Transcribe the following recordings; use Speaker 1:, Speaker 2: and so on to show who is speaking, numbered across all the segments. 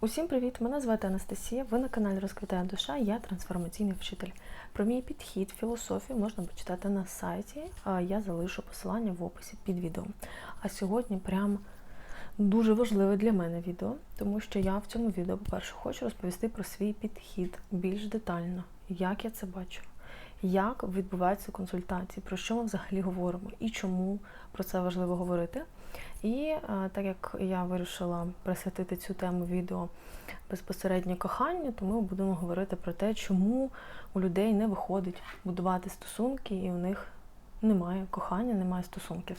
Speaker 1: Усім привіт! Мене звати Анастасія. Ви на каналі Розквітає душа. Я трансформаційний вчитель. Про мій підхід, філософію можна почитати на сайті. Я залишу посилання в описі під відео. А сьогодні прям дуже важливе для мене відео, тому що я в цьому відео, по-перше, хочу розповісти про свій підхід більш детально, як я це бачу. Як відбуваються консультації, про що ми взагалі говоримо і чому про це важливо говорити. І е, так як я вирішила присвятити цю тему відео безпосередньо коханню, то ми будемо говорити про те, чому у людей не виходить будувати стосунки, і у них немає кохання, немає стосунків.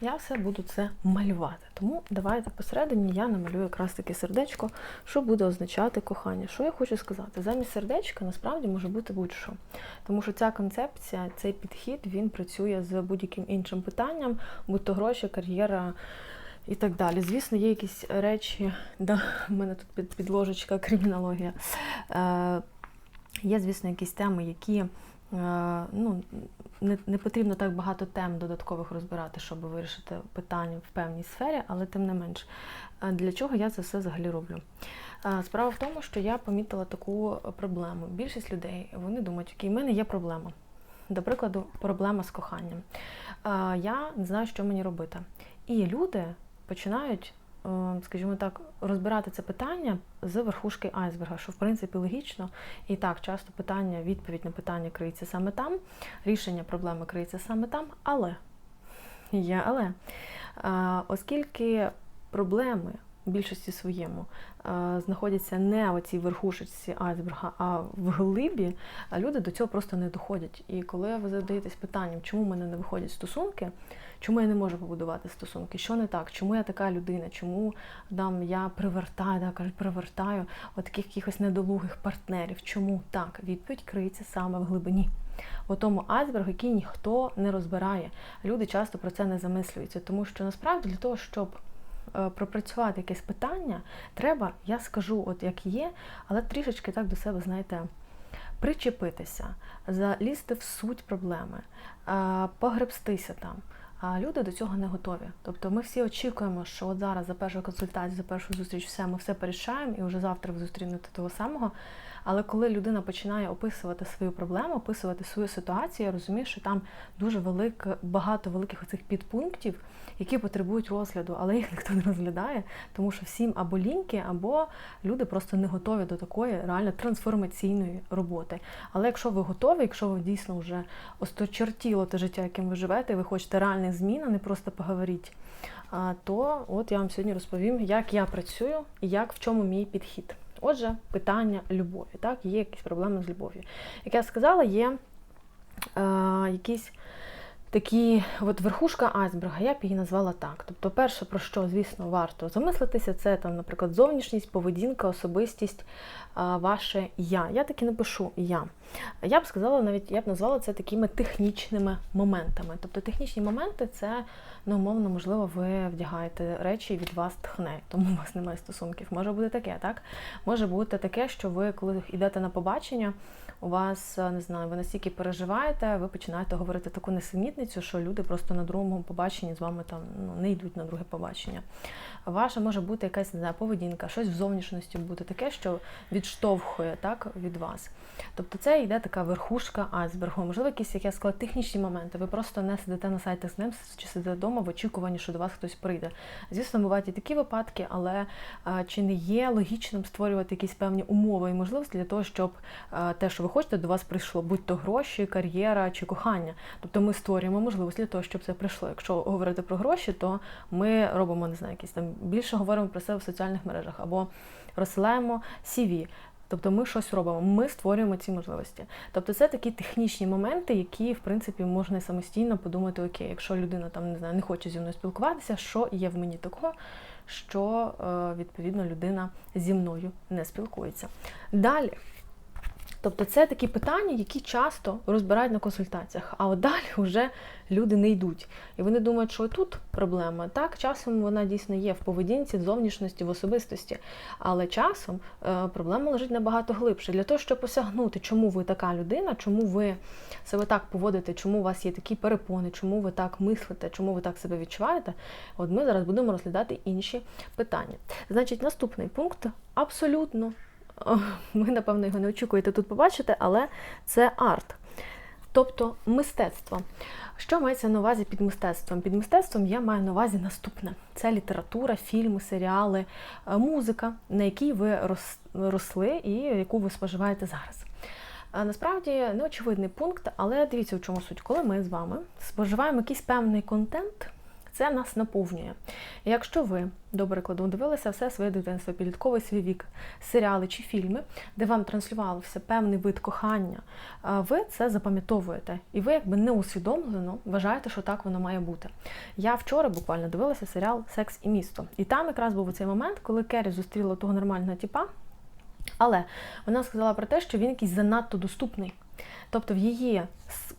Speaker 1: Я все буду це малювати. Тому давайте посередині я намалюю якраз таке сердечко, що буде означати кохання. Що я хочу сказати? Замість сердечка насправді може бути будь-що. Тому що ця концепція, цей підхід, він працює з будь-яким іншим питанням, будь то гроші, кар'єра. І так далі. Звісно, є якісь речі, да, в мене тут під, підложечка кримінологія. Е, Є, звісно, якісь теми, які ну, не, не потрібно так багато тем додаткових розбирати, щоб вирішити питання в певній сфері, але тим не менш, Е, для чого я це все взагалі роблю? Е, Справа в тому, що я помітила таку проблему. Більшість людей вони думають, окей, в мене є проблема. До прикладу, проблема з коханням. Е, Я не знаю, що мені робити. І люди починають, е, скажімо так, розбирати це питання з верхушки айсберга, що в принципі логічно. І так, часто питання, відповідь на питання криється саме там, рішення проблеми криється саме там, але є але. Е, Оскільки проблеми більшості своєму е, знаходяться не в цій верхушечці айсберга, а в глибі, а люди до цього просто не доходять. І коли ви задаєтесь питанням, чому в мене не виходять стосунки, чому я не можу побудувати стосунки, що не так, чому я така людина, чому там я привертаю, да, кажуть, привертаю от таких якихось недолугих партнерів. Чому так? Відповідь криється саме в глибині. У тому айсбергу, який ніхто не розбирає. Люди часто про це не замислюються, тому що насправді для того, щоб пропрацювати якесь питання, треба, я скажу, от як є, але трішечки так до себе, знаєте, причепитися, залізти в суть проблеми, е, погребстися там. А люди до цього не готові. Тобто ми всі очікуємо, що от зараз за першу консультацію, за першу зустріч, все ми все порішаємо, і вже завтра ви зустрінете того самого. Але коли людина починає описувати свою проблему, описувати свою ситуацію, я розумію, що там дуже велике, багато великих оцих підпунктів, які потребують розгляду, але їх ніхто не розглядає, тому що всім або ліньки, або люди просто не готові до такої реально трансформаційної роботи. Але якщо ви готові, якщо ви дійсно вже осточертіло те життя, яким ви живете, ви хочете реальних змін, а не просто поговоріть, то от я вам сьогодні розповім, як я працюю і як в чому мій підхід. Отже, питання любові. Так, є якісь проблеми з любов'ю. Як я сказала, є е, якісь такі от верхушка айсберга, я б її назвала так. Тобто, перше, про що, звісно, варто замислитися, це там, наприклад, зовнішність, поведінка, особистість, е, ваше я. Я таки не пишу я. Я б сказала, навіть я б назвала це такими технічними моментами. Тобто технічні моменти це, ну, умовно, можливо, ви вдягаєте речі і від вас тхне, тому у вас немає стосунків. Може бути таке, так? Може бути таке, що ви, коли йдете на побачення, у вас не знаю, ви настільки переживаєте, ви починаєте говорити таку несенітницю, що люди просто на другому побаченні з вами там ну, не йдуть на друге побачення. Ваша може бути якась не знаю, поведінка, щось в зовнішності бути таке, що відштовхує так від вас. Тобто це йде така верхушка айсбергу. Можливо, якісь, як я сказала, технічні моменти. Ви просто не сидите на сайті з ним чи сидите вдома в очікуванні, що до вас хтось прийде. Звісно, бувають і такі випадки, але чи не є логічним створювати якісь певні умови і можливості для того, щоб те, що ви хочете, до вас прийшло, будь то гроші, кар'єра чи кохання. Тобто ми створюємо можливість для того, щоб це прийшло. Якщо говорити про гроші, то ми робимо не знаю, якісь там більше говоримо про себе в соціальних мережах або розсилаємо CV. Тобто ми щось робимо, ми створюємо ці можливості. Тобто це такі технічні моменти, які, в принципі, можна самостійно подумати, окей, якщо людина там не знаю, не хоче зі мною спілкуватися, що є в мені такого, що е, відповідно людина зі мною не спілкується. Далі. Тобто це такі питання, які часто розбирають на консультаціях, а от далі вже люди не йдуть. І вони думають, що тут проблема. Так, часом вона дійсно є в поведінці, в зовнішності, в особистості, але часом е, проблема лежить набагато глибше. Для того, щоб осягнути, чому ви така людина, чому ви себе так поводите, чому у вас є такі перепони, чому ви так мислите, чому ви так себе відчуваєте, от ми зараз будемо розглядати інші питання. Значить, наступний пункт абсолютно. Ви, напевно, його не очікуєте тут побачити, але це арт. Тобто мистецтво. Що мається на увазі під мистецтвом? Під мистецтвом я маю на увазі наступне: це література, фільми, серіали, е, музика, на якій ви росли і яку ви споживаєте зараз. Насправді неочевидний пункт, але дивіться, у чому суть, коли ми з вами споживаємо якийсь певний контент це нас наповнює. Якщо ви, до прикладу, дивилися все своє дитинство, підлітковий свій вік, серіали чи фільми, де вам транслювався певний вид кохання, ви це запам'ятовуєте. І ви якби неусвідомлено вважаєте, що так воно має бути. Я вчора буквально дивилася серіал Секс і місто. І там якраз був цей момент, коли Керрі зустріла того нормального типа. Але вона сказала про те, що він якийсь занадто доступний. Тобто в її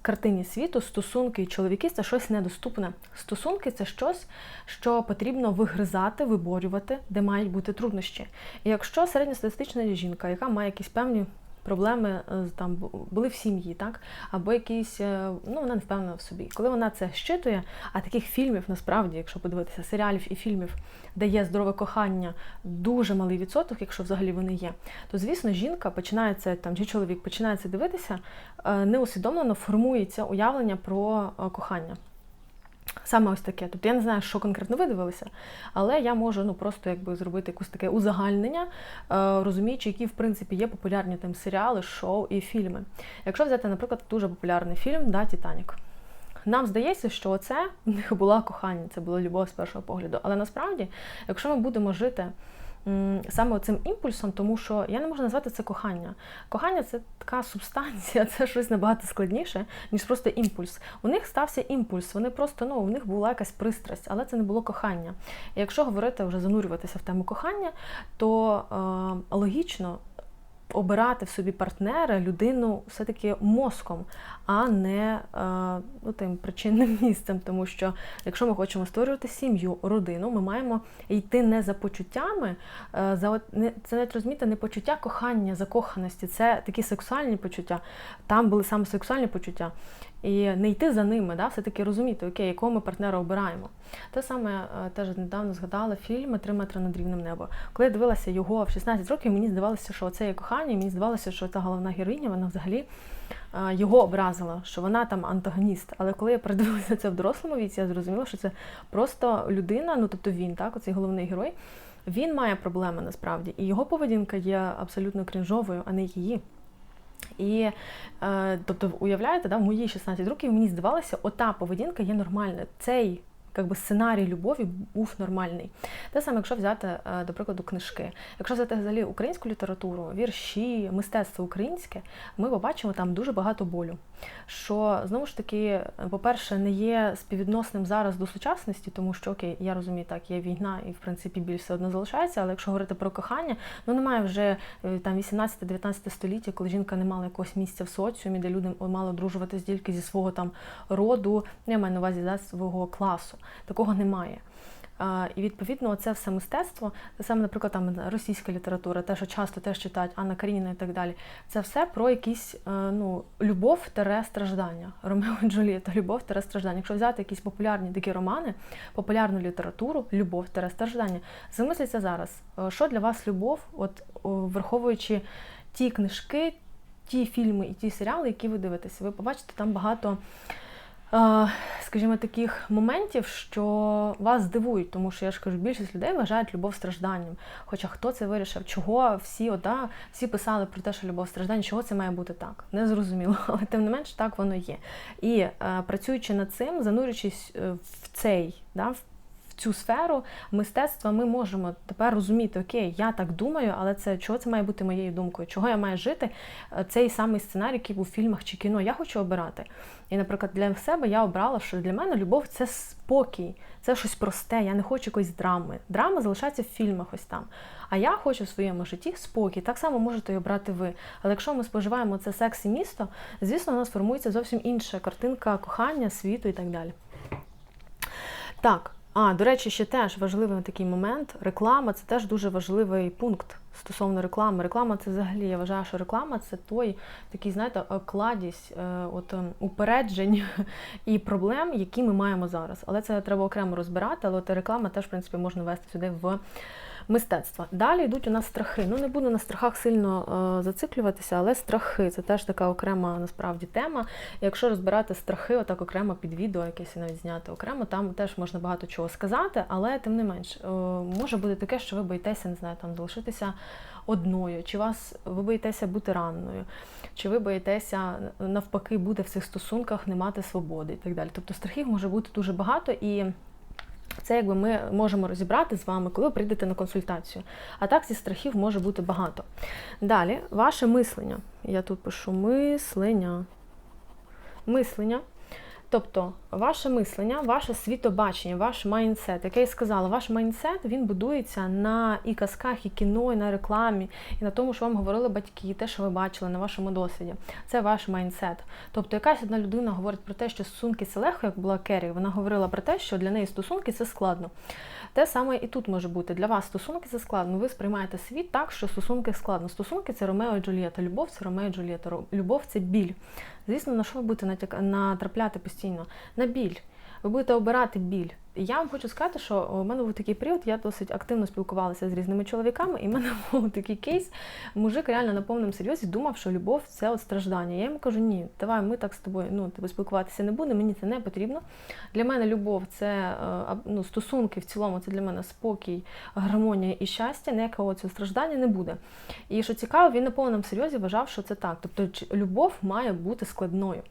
Speaker 1: картині світу стосунки і чоловіки це щось недоступне. Стосунки це щось, що потрібно вигризати, виборювати, де мають бути труднощі. І якщо середньостатистична жінка, яка має якісь певні проблеми е, там були в сім'ї, так або якісь, е, ну вона не впевнена в собі. Коли вона це щитує, а таких фільмів насправді, якщо подивитися серіалів і фільмів, де є здорове кохання, дуже малий відсоток, якщо взагалі вони є, то звісно, жінка починається там, чи чоловік починається дивитися, е, неусвідомлено формується уявлення про кохання. Саме ось таке. Тобто я не знаю, що конкретно ви дивилися, але я можу ну, просто якби зробити якусь таке узагальнення, е, розуміючи, які в принципі є популярні там серіали, шоу і фільми. Якщо взяти, наприклад, дуже популярний фільм да, Титанік. Нам здається, що це в них була кохання, це була любов з першого погляду. Але насправді, якщо ми будемо жити саме цим імпульсом, тому що я не можу назвати це кохання. Кохання це така субстанція, це щось набагато складніше, ніж просто імпульс. У них стався імпульс, вони просто ну, у них була якась пристрасть, але це не було кохання. І якщо говорити вже занурюватися в тему кохання, то е, логічно обирати в собі партнера людину все-таки мозком, а не е, ну, тим причинним місцем. Тому що якщо ми хочемо створювати сім'ю, родину, ми маємо йти не за почуттями, е, за це навіть розумієте, не почуття кохання, закоханості, це такі сексуальні почуття. Там були саме сексуальні почуття. І не йти за ними, да, все-таки розуміти, окей, якого ми партнера обираємо. Те саме е, теж недавно згадала фільм Три метри над рівнем неба. Коли я дивилася його в 16 років, мені здавалося, що це є кохання, мені здавалося, що та головна героїня, вона взагалі його образила, що вона там антагоніст. Але коли я передивилася це в дорослому віці, я зрозуміла, що це просто людина, ну тобто він, так, оцей головний герой, він має проблеми насправді, і його поведінка є абсолютно крінжовою, а не її. І е, тобто, уявляєте, да, в мої 16 років мені здавалося, ота поведінка є нормальна. Цей якби сценарій любові був нормальний. Те саме, якщо взяти, е, до прикладу, книжки. Якщо взяти взагалі українську літературу, вірші, мистецтво українське, ми побачимо там дуже багато болю. Що знову ж таки, по-перше, не є співвідносним зараз до сучасності, тому що окей, я розумію, так, є війна, і в принципі біль все одно залишається, але якщо говорити про кохання, ну немає вже е, там 18-19 століття, коли жінка не мала якогось місця в соціумі, де люди мали одружуватись тільки зі свого там роду, я маю на увазі за свого класу. Такого немає. І відповідно це все мистецтво, це саме, наприклад, там російська література, те, що часто теж читають Анна Карініна і так далі. Це все про якісь е, ну, любов тере страждання. Ромео і Джулієта, любов тере страждання. Якщо взяти якісь популярні такі романи, популярну літературу, любов тере страждання. Замисліться зараз, е, що для вас любов, от враховуючи ті книжки, ті фільми і ті серіали, які ви дивитеся, ви побачите там багато скажімо, таких моментів, що вас здивують, тому що я ж кажу, більшість людей вважають любов стражданням. Хоча хто це вирішив, чого всі ода, всі писали про те, що любов страждання, чого це має бути так? Не зрозуміло, але тим не менш так воно є. І працюючи над цим, занурюючись е, в цей, да, в в цю сферу мистецтва ми можемо тепер розуміти, окей, я так думаю, але це чого це має бути моєю думкою? Чого я маю жити? Е, Цей самий сценарій, який був в фільмах чи кіно, я хочу обирати. І, наприклад, для себе я обрала, що для мене любов це спокій, це щось просте. Я не хочу якоїсь драми. Драма залишається в фільмах ось там. А я хочу в своєму житті спокій. Так само можете і обрати ви. Але якщо ми споживаємо це секс і місто, звісно, у нас формується зовсім інша картинка кохання, світу і так далі. Так, а, до речі, ще теж важливий такий момент. Реклама це теж дуже важливий пункт стосовно реклами. Реклама це взагалі, я вважаю, що реклама це той такий, знаєте, кладість е, от, ем, упереджень і проблем, які ми маємо зараз. Але це треба окремо розбирати, але от реклама теж, в принципі, можна вести сюди в мистецтва. Далі йдуть у нас страхи. Ну, не буду на страхах сильно е, зациклюватися, але страхи це теж така окрема насправді тема. Якщо розбирати страхи, отак окремо під відео, якесь навіть зняти окремо, там теж можна багато чого сказати, але тим не менш, е, може бути таке, що ви боїтеся, не знаю, там залишитися одною, чи вас ви боїтеся бути ранною, чи ви боїтеся навпаки бути в цих стосунках, не мати свободи і так далі. Тобто страхів може бути дуже багато і. Це якби ми можемо розібрати з вами, коли ви прийдете на консультацію. А так зі страхів може бути багато. Далі, ваше мислення. Я тут пишу мислення. Мислення. Тобто, ваше мислення, ваше світобачення, ваш майндсет, як я і сказала, ваш майндсет він будується на і казках, і кіно, і на рекламі, і на тому, що вам говорили батьки, і те, що ви бачили на вашому досвіді. Це ваш майндсет. Тобто, якась одна людина говорить про те, що стосунки це легко, як була Керрі, вона говорила про те, що для неї стосунки це складно. Те саме і тут може бути. Для вас стосунки це складно. Ви сприймаєте світ так, що стосунки складно. Стосунки це Ромео і Джульєта. Любов це Ромео і Джульєта. Любов це біль. Звісно, на що ви будете натрапляти постійно? На біль. Ви будете обирати біль. Я вам хочу сказати, що у мене був такий період, я досить активно спілкувалася з різними чоловіками, і в мене був такий кейс. Мужик реально на повному серйозі думав, що любов це от страждання. Я йому кажу, ні, давай ми так з тобою ну, типу, спілкуватися не будемо, мені це не потрібно. Для мене любов це ну, стосунки в цілому, це для мене спокій, гармонія і щастя, ніякого цього страждання не буде. І що цікаво, він на повному серйозі вважав, що це так. Тобто любов має бути складною.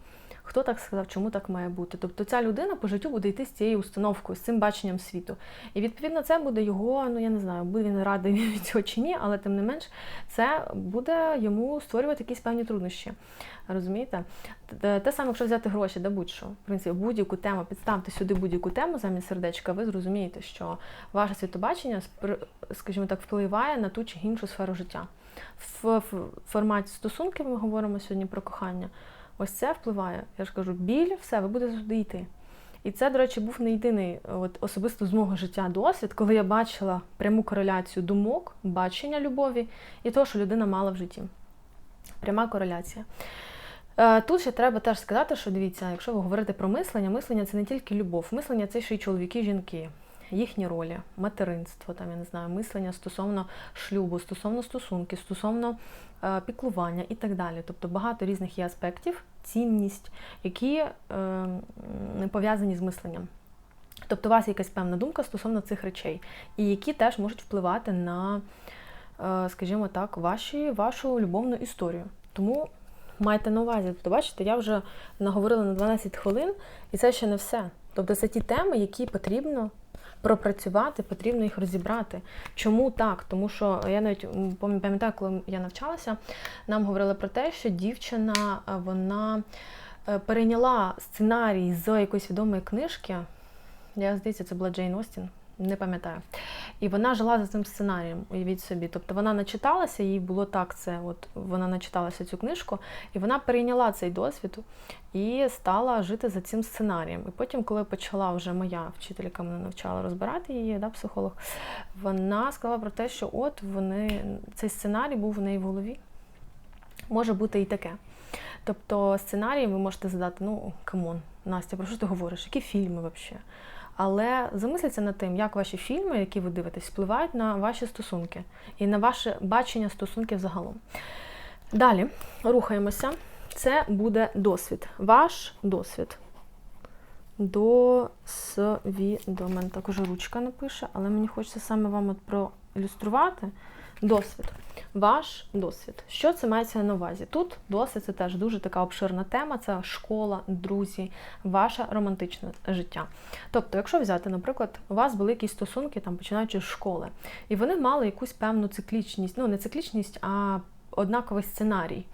Speaker 1: Хто так сказав, чому так має бути? Тобто ця людина по життю буде йти з цією установкою, з цим баченням світу. І відповідно це буде його, ну я не знаю, буде він радий від цього чи ні, але тим не менш це буде йому створювати якісь певні труднощі. Розумієте? Те саме, якщо взяти гроші, да будь-що, в принципі, будь-яку тему, підставте сюди будь-яку тему замість сердечка, ви зрозумієте, що ваше світобачення, скажімо так, впливає на ту чи іншу сферу життя. В форматі стосунків ми говоримо сьогодні про кохання. Ось це впливає. Я ж кажу, біль, все, ви будете туди йти. І це, до речі, був не єдиний от, особисто з мого життя досвід, коли я бачила пряму кореляцію думок, бачення любові і того, що людина мала в житті. Пряма кореляція. Е, тут ще треба теж сказати, що дивіться, якщо ви говорите про мислення, мислення це не тільки любов, мислення це ще й чоловіки, жінки їхні ролі, материнство, там я не знаю, мислення стосовно шлюбу, стосовно стосунків, стосовно е, піклування і так далі. Тобто багато різних є аспектів, цінність, які е, пов'язані з мисленням. Тобто у вас якась певна думка стосовно цих речей, і які теж можуть впливати на, е, скажімо так, ваші, вашу любовну історію. Тому майте на увазі, тобто, бачите, я вже наговорила на 12 хвилин, і це ще не все. Тобто це ті теми, які потрібно пропрацювати, потрібно їх розібрати. Чому так? Тому що я навіть пам'ятаю, коли я навчалася, нам говорили про те, що дівчина вона е, перейняла сценарій з якоїсь відомої книжки. Я здається, це була Джейн Остін не пам'ятаю. І вона жила за цим сценарієм, уявіть собі. Тобто вона начиталася, їй було так це, от вона начиталася цю книжку, і вона перейняла цей досвід і стала жити за цим сценарієм. І потім, коли почала вже моя вчителька мене навчала розбирати її, да, психолог, вона сказала про те, що от вони цей сценарій був у неї в голові. Може бути і таке. Тобто сценарій ви можете задати, ну камон, Настя, про що ти говориш? Які фільми взагалі? Але замисліться над тим, як ваші фільми, які ви дивитесь, впливають на ваші стосунки і на ваше бачення стосунків загалом. Далі рухаємося. Це буде досвід. Ваш досвід. до мене також ручка напише, але мені хочеться саме вам от проілюструвати досвід. ваш досвід. Що це мається на увазі? Тут досвід це теж дуже така обширна тема. Це школа, друзі, ваше романтичне життя. Тобто, якщо взяти, наприклад, у вас були якісь стосунки, там починаючи з школи, і вони мали якусь певну циклічність, ну не циклічність, а однаковий сценарій.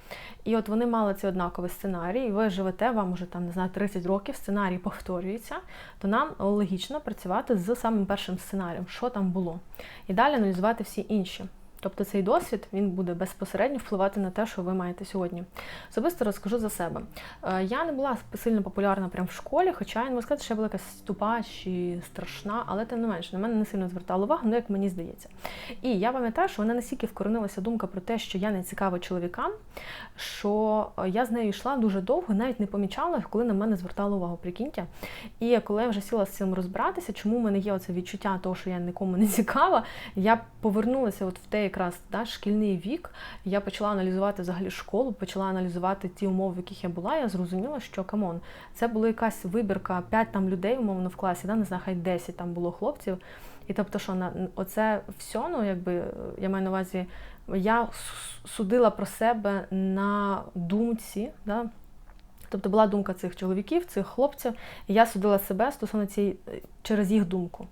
Speaker 1: І от вони мали цей однаковий сценарій, і ви живете, вам уже там не знаю 30 років, сценарій повторюється, то нам логічно працювати з самим першим сценарієм, що там було, і далі аналізувати всі інші. Тобто цей досвід він буде безпосередньо впливати на те, що ви маєте сьогодні. Особисто розкажу за себе. Е, я не була сильно популярна прямо в школі, хоча я не можу сказати, що я була якась тупа чи страшна, але тим не менше на мене не сильно звертала увагу, ну як мені здається. І я пам'ятаю, що вона настільки вкоренилася думка про те, що я не цікава чоловікам, що я з нею йшла дуже довго, навіть не помічала, коли на мене звертала увагу. Прикиньте. І коли я вже сіла з цим розбиратися, чому в мене є оце відчуття того, що я нікому не цікава, я повернулася от в те якраз да, шкільний вік, я почала аналізувати взагалі школу, почала аналізувати ті умови, в яких я була. Я зрозуміла, що камон, це була якась вибірка, 5 там людей, умовно, в класі, да, не знаю, хай 10 там було хлопців. І тобто, що на оце все, ну якби я маю на увазі, я судила про себе на думці. Да? Тобто була думка цих чоловіків, цих хлопців, і я судила себе стосовно цієї через їх думку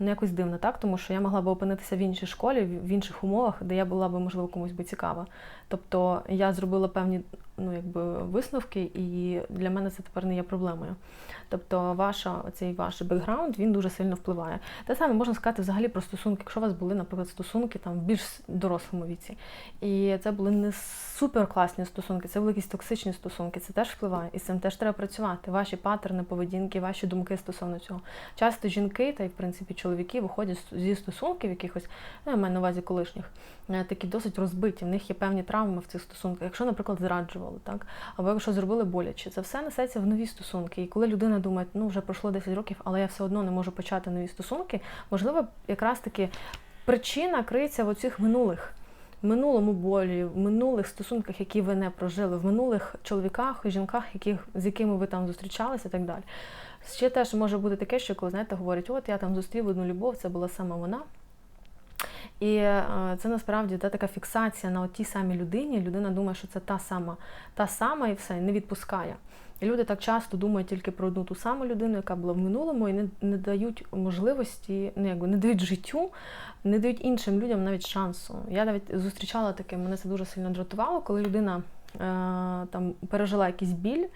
Speaker 1: ну якось дивно, так? Тому що я могла би опинитися в іншій школі, в інших умовах, де я була би, можливо, комусь би цікава. Тобто я зробила певні ну, якби, висновки, і для мене це тепер не є проблемою. Тобто, ваша, цей ваш бекграунд він дуже сильно впливає. Те саме можна сказати взагалі про стосунки, якщо у вас були, наприклад, стосунки там в більш дорослому віці. І це були не супер класні стосунки, це були якісь токсичні стосунки, це теж впливає. І з цим теж треба працювати. Ваші паттерни, поведінки, ваші думки стосовно цього. Часто жінки, та й в принципі чоловіки виходять зі стосунків якихось, ну, я маю на увазі колишніх, е, такі досить розбиті. В них є певні травми в цих стосунках. Якщо, наприклад, зраджували, так або якщо зробили боляче, це все несеться в нові стосунки. І коли людина думає, ну вже пройшло 10 років, але я все одно не можу почати нові стосунки, можливо, якраз таки причина криється в оцих минулих В минулому болі, в минулих стосунках, які ви не прожили, в минулих чоловіках, жінках, яких, з якими ви там зустрічалися і так далі. Ще теж може бути таке, що коли знаєте, говорять, от я там зустрів одну любов, це була саме вона. І е, це насправді та, така фіксація на тій самій людині. Людина думає, що це та сама, та сама і все, і не відпускає. І люди так часто думають тільки про одну ту саму людину, яка була в минулому, і не не дають можливості, ну якби не дають життю, не дають іншим людям навіть шансу. Я навіть зустрічала таке, мене це дуже сильно дратувало, коли людина е, там пережила якийсь біль,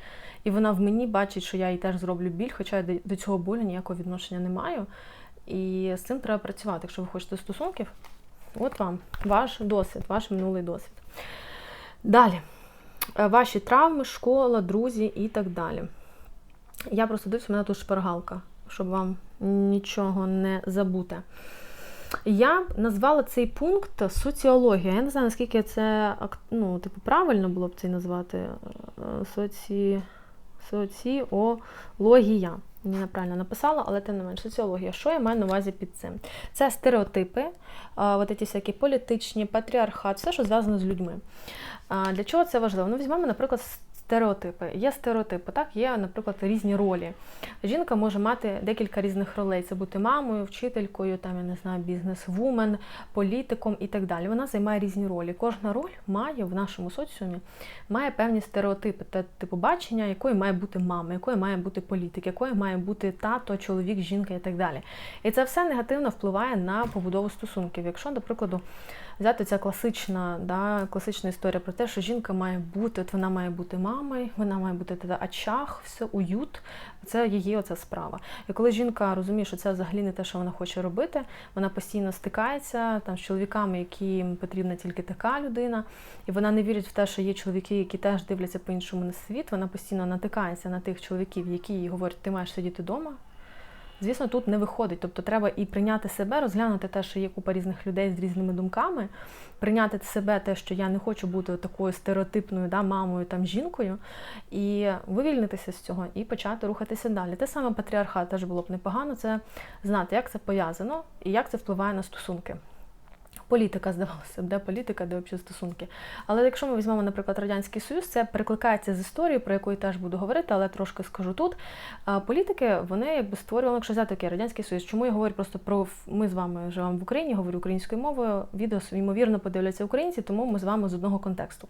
Speaker 1: і вона в мені бачить, що я їй теж зроблю біль, хоча я до цього болю ніякого відношення не маю. І з цим треба працювати. Якщо ви хочете стосунків, от вам ваш досвід, ваш минулий досвід. Далі. Е, ваші травми, школа, друзі і так далі. Я просто дивлюся, у мене тут шпаргалка, щоб вам нічого не забути. Я б назвала цей пункт соціологія. Я не знаю, наскільки це ну, типу, правильно було б це назвати е, соці... соціологія. Ні, неправильно написала, але тим не менш, соціологія. Що я маю на увазі під цим? Це стереотипи, от ці всякі політичні, патріархат, все, що зв'язано з людьми. Для чого це важливо? Ну, візьмемо, наприклад, Стереотипи. Є стереотипи, так, є, наприклад, різні ролі. Жінка може мати декілька різних ролей: це бути мамою, вчителькою, там, я не знаю, бізнес-вумен, політиком і так далі. Вона займає різні ролі. Кожна роль має в нашому соціумі має певні стереотипи, те типу бачення, якою має бути мама, якою має бути політик, якою має бути тато, чоловік, жінка і так далі. І це все негативно впливає на побудову стосунків. Якщо, до прикладу, взяти ця класична, да, класична історія про те, що жінка має бути, от вона має бути мамою, вона має бути тоді очах, все уют. Це її оця справа. І коли жінка розуміє, що це взагалі не те, що вона хоче робити, вона постійно стикається там з чоловіками, яким потрібна тільки така людина, і вона не вірить в те, що є чоловіки, які теж дивляться по-іншому на світ. Вона постійно натикається на тих чоловіків, які їй говорять, ти маєш сидіти вдома. Звісно, тут не виходить. Тобто треба і прийняти себе, розглянути те, що є купа різних людей з різними думками, прийняти себе те, що я не хочу бути такою стереотипною да, мамою там жінкою, і вивільнитися з цього і почати рухатися далі. Те саме патріархат теж було б непогано, це знати, як це пов'язано і як це впливає на стосунки. Політика, здавалося де політика, де взагалі стосунки. Але якщо ми візьмемо, наприклад, Радянський Союз, це перекликається з історії, про яку я теж буду говорити, але трошки скажу тут. Політики вони якби створювали, якщо взяти таке Радянський Союз. Чому я говорю просто про ми з вами живемо в Україні, говорю українською мовою. Відео ймовірно подивляться українці, тому ми з вами з одного контексту.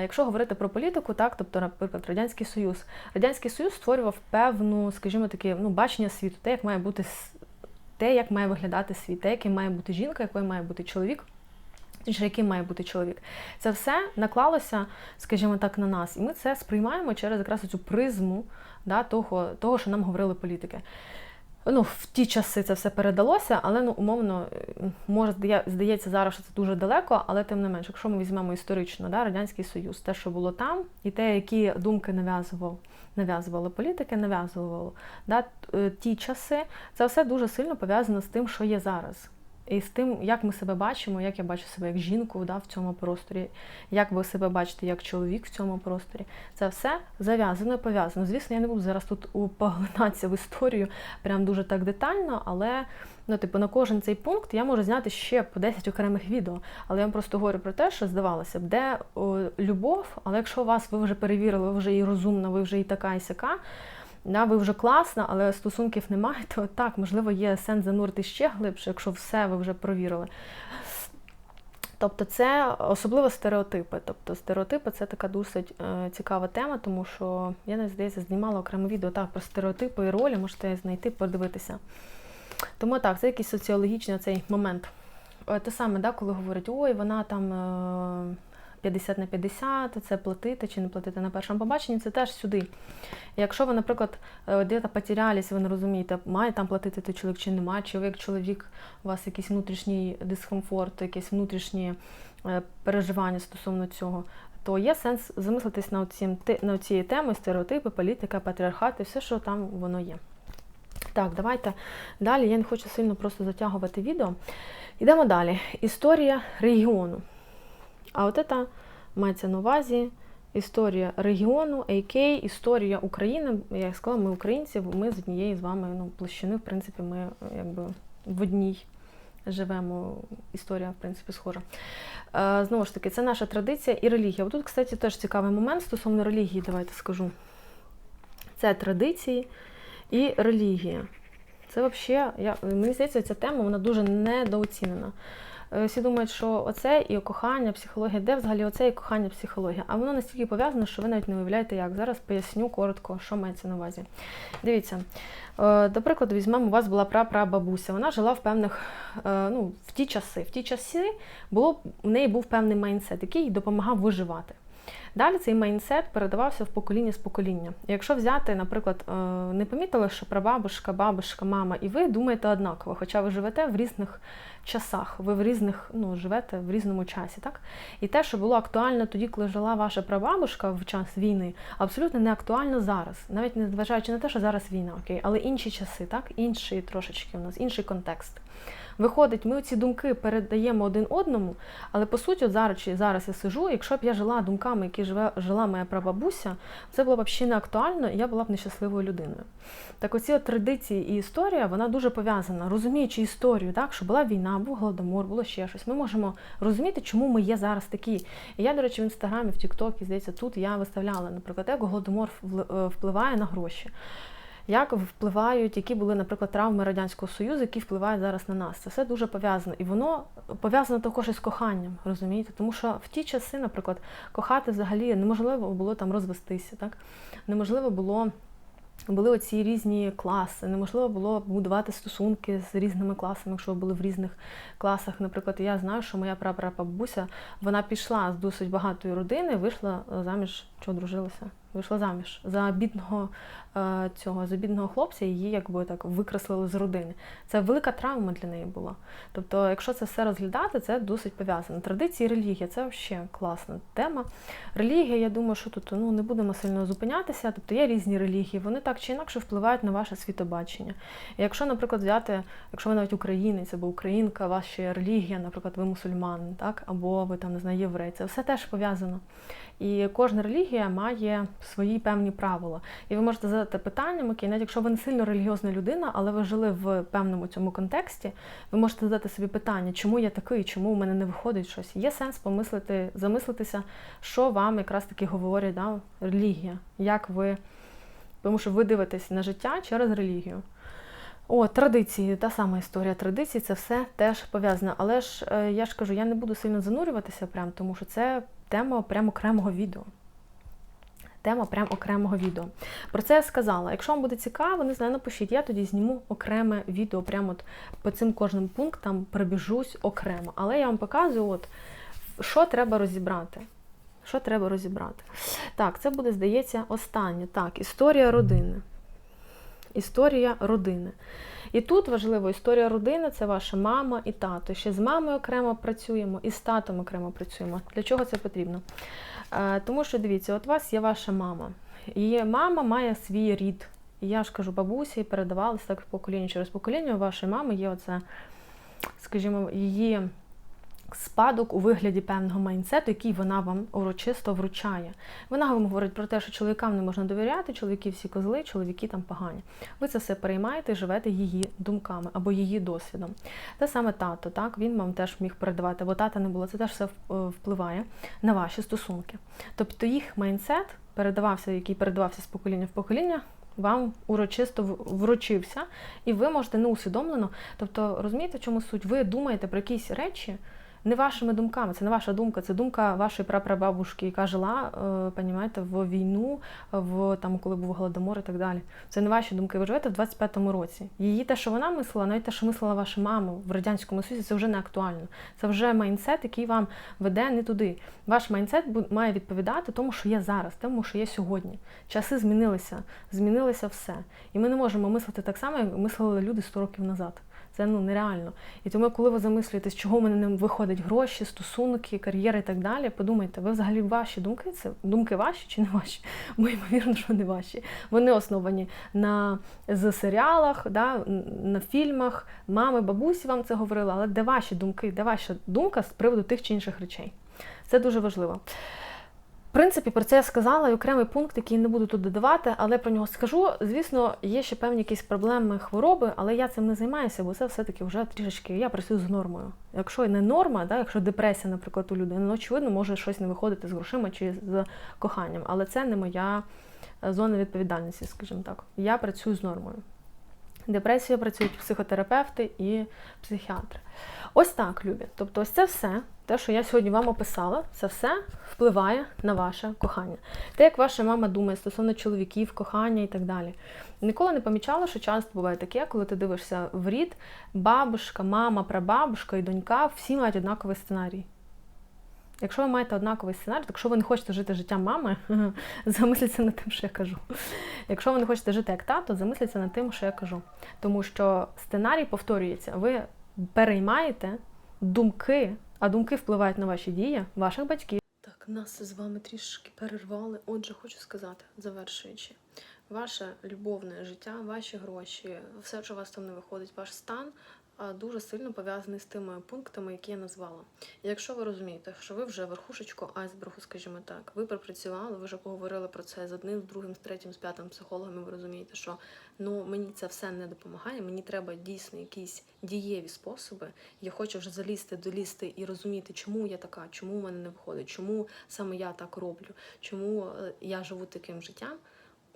Speaker 1: Якщо говорити про політику, так, тобто, наприклад, Радянський Союз. Радянський Союз створював певну, скажімо таке, ну, бачення світу, те, як має бути те, як має виглядати світ, те, яким має бути жінка, якою має бути чоловік. Яким має бути чоловік, це все наклалося, скажімо так, на нас, і ми це сприймаємо через якраз цю призму да, того, того, що нам говорили політики. Ну, в ті часи це все передалося, але ну умовно може здається зараз, що це дуже далеко, але тим не менш, якщо ми візьмемо історично, да, радянський союз, те, що було там, і те, які думки нав'язував, нав'язували політики, нав'язувало да, ті часи, це все дуже сильно пов'язано з тим, що є зараз. І з тим, як ми себе бачимо, як я бачу себе як жінку да, в цьому просторі, як ви себе бачите як чоловік в цьому просторі, це все зав'язано і пов'язано. Звісно, я не буду зараз тут поглинатися в історію прям дуже так детально, але ну, типу, на кожен цей пункт я можу зняти ще по 10 окремих відео. Але я вам просто говорю про те, що здавалося б, де о, любов, але якщо вас ви вже перевірили, ви вже і розумна, ви вже і така, і сяка да, ви вже класна, але стосунків немає, то так, можливо, є сенс занурити ще глибше, якщо все ви вже провірили. Тобто це особливо стереотипи. Тобто стереотипи це така досить е, цікава тема, тому що я не здається, знімала окреме відео так про стереотипи і ролі, можете знайти, подивитися. Тому так, це якийсь соціологічний цей момент. Е, те саме, да, коли говорять, ой, вона там. Е, 50 на 50, це платити чи не платити на першому побаченні, це теж сюди. Якщо ви, наприклад, е, де-то потерялись, ви не розумієте, має там платити той чоловік чи немає, чи ви як чоловік, у вас якийсь внутрішній дискомфорт, якісь внутрішні е, переживання стосовно цього, то є сенс замислитись на цим, на цієї теми, стереотипи, політика, патріархат і все, що там воно є. Так, давайте далі. Я не хочу сильно просто затягувати відео. Йдемо далі. Історія регіону. А от це мається на увазі історія регіону, AK, історія України. Я сказала, ми українці, ми з однієї з вами ну, площини, в принципі, ми якби в одній живемо. Історія, в принципі, схожа. Е, знову ж таки, це наша традиція і релігія. Тут, кстати, теж цікавий момент стосовно релігії, давайте скажу. Це традиції і релігія. Це взагалі, мені здається, ця тема вона дуже недооцінена. Е, всі думають, що оце і кохання, психологія, де взагалі оце і кохання, психологія. А воно настільки пов'язане, що ви навіть не уявляєте, як. Зараз поясню коротко, що мається на увазі. Дивіться, е, до прикладу, візьмемо, у вас була прапрабабуся. Вона жила в певних, е, ну, в ті часи. В ті часи було, у неї був певний майнсет, який допомагав виживати. Далі цей мейнсет передавався в покоління з покоління. Якщо взяти, наприклад, не помітили, що прабабушка, бабушка, мама, і ви думаєте однаково, хоча ви живете в різних часах, ви в різних, ну, живете в різному часі. так? І те, що було актуально тоді, коли жила ваша прабабушка в час війни, абсолютно не актуально зараз, навіть не зважаючи на те, що зараз війна, окей, але інші часи, так, інші трошечки у нас, інший контекст. Виходить, ми ці думки передаємо один одному, але по суті, от зараз чи зараз я сижу, якщо б я жила думками, які живе, жила моя прабабуся, це було б взагалі не актуально, і я була б нещасливою людиною. Так оці от традиції і історія, вона дуже пов'язана. Розуміючи історію, так, що була війна, був голодомор, було ще щось. Ми можемо розуміти, чому ми є зараз такі. І я, до речі, в інстаграмі, в Тіктокі, здається, тут я виставляла, наприклад, як голодомор е, впливає на гроші як впливають, які були, наприклад, травми Радянського Союзу, які впливають зараз на нас. Це все дуже пов'язано. І воно пов'язано також із коханням, розумієте? Тому що в ті часи, наприклад, кохати взагалі неможливо було там розвестися, так? Неможливо було. Були оці різні класи, неможливо було будувати стосунки з різними класами, якщо ви були в різних класах. Наприклад, я знаю, що моя прапрапабуся, вона пішла з досить багатої родини, вийшла заміж, що одружилася вийшла заміж за бідного е, цього за бідного хлопця, її якби так викреслили з родини. Це велика травма для неї була. Тобто, якщо це все розглядати, це досить пов'язано. Традиції, релігія це взагалі класна тема. Релігія, я думаю, що тут ну не будемо сильно зупинятися. Тобто є різні релігії, вони так чи інакше впливають на ваше світобачення. І якщо, наприклад, взяти, якщо ви навіть українець або українка, ваша релігія, наприклад, ви мусульман, так або ви там не знаю, єврей, це все теж пов'язано. І кожна релігія має свої певні правила. І ви можете задати питання, окей, навіть якщо ви не сильно релігіозна людина, але ви жили в певному цьому контексті, ви можете задати собі питання, чому я такий, чому у мене не виходить щось. Є сенс помислити, замислитися, що вам якраз таки говорить да, релігія, як ви. Тому що ви дивитесь на життя через релігію. О, традиції, та сама історія традицій, це все теж пов'язано. Але ж е, я ж кажу, я не буду сильно занурюватися, прям, тому що це тема прям окремого відео. Тема прям окремого відео. Про це я сказала. Якщо вам буде цікаво, не знаю, напишіть, я тоді зніму окреме відео, прямо от по цим кожним пунктам пробіжусь окремо. Але я вам показую, от, що треба розібрати. Що треба розібрати? Так, це буде, здається, останнє. Так, історія родини. Історія родини. І тут важливо, історія родини це ваша мама і тато. Ще з мамою окремо працюємо і з татом окремо працюємо. Для чого це потрібно? Тому що дивіться, от у вас є ваша мама. Її мама має свій рід. І я ж кажу, бабусі передавалися так покоління через покоління. У вашої мами є оце, скажімо, її спадок у вигляді певного майнсету, який вона вам урочисто вручає. Вона вам говорить про те, що чоловікам не можна довіряти, чоловіки всі козли, чоловіки там погані. Ви це все переймаєте і живете її думками або її досвідом. Те саме тато, так він вам теж міг передавати, бо тата не було. Це теж все е, впливає на ваші стосунки. Тобто їх майнсет передавався, який передавався з покоління в покоління. Вам урочисто вручився, і ви можете неусвідомлено. Тобто, розумієте, в чому суть? Ви думаєте про якісь речі, не вашими думками, це не ваша думка, це думка вашої прапрабабушки, яка жила, е, понімаєте, в війну, в там, коли був голодомор і так далі. Це не ваші думки. Ви живете в 25-му році. Її те, що вона мислила, навіть те, що мислила ваша мама в радянському Союзі, це вже не актуально. Це вже майнсет, який вам веде не туди. Ваш майнсет має відповідати тому, що є зараз, тому, що є сьогодні. Часи змінилися, змінилося все. І ми не можемо мислити так само, як мислили люди 100 років назад. Це ну нереально. І тому, коли ви замислюєтесь, чого в мене не виходять гроші, стосунки, кар'єра і так далі, подумайте, ви взагалі ваші думки, це думки ваші чи не ваші? Бо ймовірно, що не ваші. Вони основані на з серіалах, да, на фільмах, мами, бабусі вам це говорили, але де ваші думки, де ваша думка з приводу тих чи інших речей? Це дуже важливо. Принципі, про це я сказала, і окремий пункт, який не буду тут додавати, але про нього скажу. Звісно, є ще певні якісь проблеми, хвороби, але я цим не займаюся, бо це все-таки вже трішечки я працюю з нормою. Якщо не норма, да, якщо депресія, наприклад, у людини, ну, очевидно, може щось не виходити з грошима чи з коханням, але це не моя е, зона відповідальності, скажімо так. Я працюю з нормою. Депресію працюють психотерапевти і психіатри. Ось так, любі. Тобто, ось це все, те, що я сьогодні вам описала, це все впливає на ваше кохання. Те, як ваша мама думає стосовно чоловіків, кохання і так далі. Ніколи не помічала, що часто буває таке, коли ти дивишся в рід, бабушка, мама, прабабушка і донька всі мають однаковий сценарій. Якщо ви маєте однаковий сценарій, якщо ви не хочете жити життям мами, замисліться над тим, що я кажу. Якщо ви не хочете жити як тато, замисліться над тим, що я кажу. Тому що сценарій повторюється, ви переймаєте думки, а думки впливають на ваші дії ваших батьків. Так, нас з вами трішки перервали. Отже, хочу сказати, завершуючи, ваше любовне життя, ваші гроші, все, що у вас там не виходить, ваш стан дуже сильно пов'язаний з тими пунктами, які я назвала. Якщо ви розумієте, що ви вже верхушечку айсбергу, скажімо так, ви пропрацювали, ви вже поговорили про це з одним, з другим, з третім, з п'ятим психологом, і ви розумієте, що ну мені це все не допомагає, мені треба дійсно якісь дієві способи. Я хочу вже залізти, долізти і розуміти, чому я така, чому в мене не виходить, чому саме я так роблю, чому е, я живу таким життям.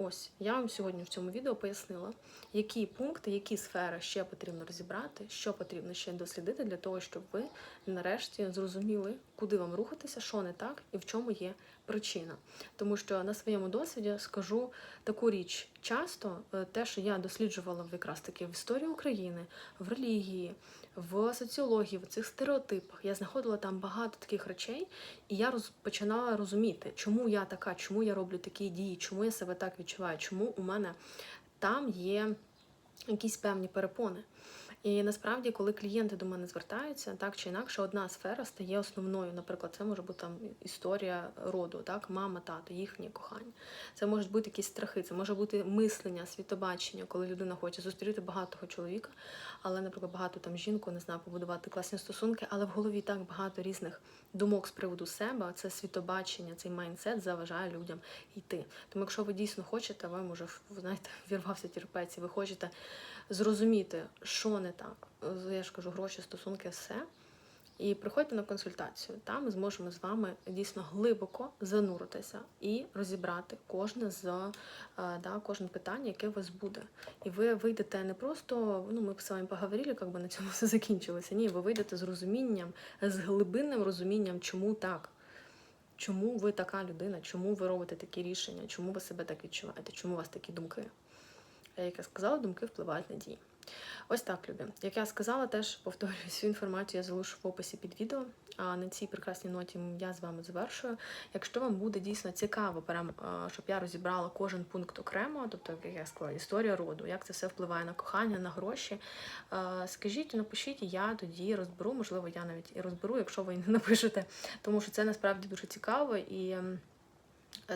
Speaker 1: Ось я вам сьогодні в цьому відео пояснила, які пункти, які сфери ще потрібно розібрати, що потрібно ще дослідити для того, щоб ви нарешті зрозуміли, куди вам рухатися, що не так і в чому є причина. Тому що на своєму досвіді скажу таку річ часто, е, те, що я досліджувала якраз таки в історії України, в релігії, в соціології, в цих стереотипах, я знаходила там багато таких речей, і я роз, починала розуміти, чому я така, чому я роблю такі дії, чому я себе так відчуваю, чому у мене там є якісь певні перепони. І насправді, коли клієнти до мене звертаються, так чи інакше, одна сфера стає основною. Наприклад, це може бути там історія роду, так, мама, тато, їхнє кохання. Це можуть бути якісь страхи, це може бути мислення, світобачення, коли людина хоче зустріти багатого чоловіка, але, наприклад, багато там жінку, не знаю, побудувати класні стосунки, але в голові так багато різних думок з приводу себе. Це світобачення, цей майндсет заважає людям йти. Тому, якщо ви дійсно хочете, ви може знаєте, вірвався терпець, і ви хочете зрозуміти, що не так. Я ж кажу, гроші, стосунки, все. І приходьте на консультацію. Там ми зможемо з вами дійсно глибоко зануритися і розібрати кожне з е, да, кожне питання, яке у вас буде. І ви вийдете не просто, ну ми з вами поговорили, як би на цьому все закінчилося. Ні, ви вийдете з розумінням, з глибинним розумінням, чому так. Чому ви така людина, чому ви робите такі рішення, чому ви себе так відчуваєте, чому у вас такі думки? Як я сказала, думки впливають на дії. Ось так, любі. Як я сказала, теж повторюю всю інформацію я залишу в описі під відео. А на цій прекрасній ноті я з вами завершую. Якщо вам буде дійсно цікаво, прям, щоб я розібрала кожен пункт окремо, тобто, як я сказала, історія роду, як це все впливає на кохання, на гроші. Скажіть, напишіть, я тоді розберу. Можливо, я навіть і розберу, якщо ви не напишете, тому що це насправді дуже цікаво і.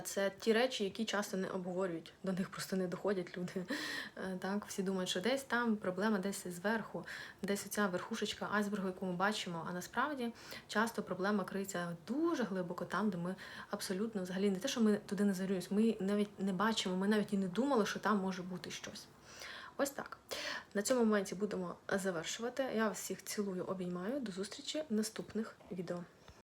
Speaker 1: Це ті речі, які часто не обговорюють, до них просто не доходять люди. Е, Так, всі думають, що десь там проблема десь зверху, десь ця верхушечка айсбергу, яку ми бачимо. А насправді часто проблема криється дуже глибоко там, де ми абсолютно взагалі не те, що ми туди не зарюємось, ми навіть не бачимо, ми навіть і не думали, що там може бути щось. Ось так. На цьому моменті будемо завершувати. Я вас всіх цілую, обіймаю. До зустрічі в наступних відео.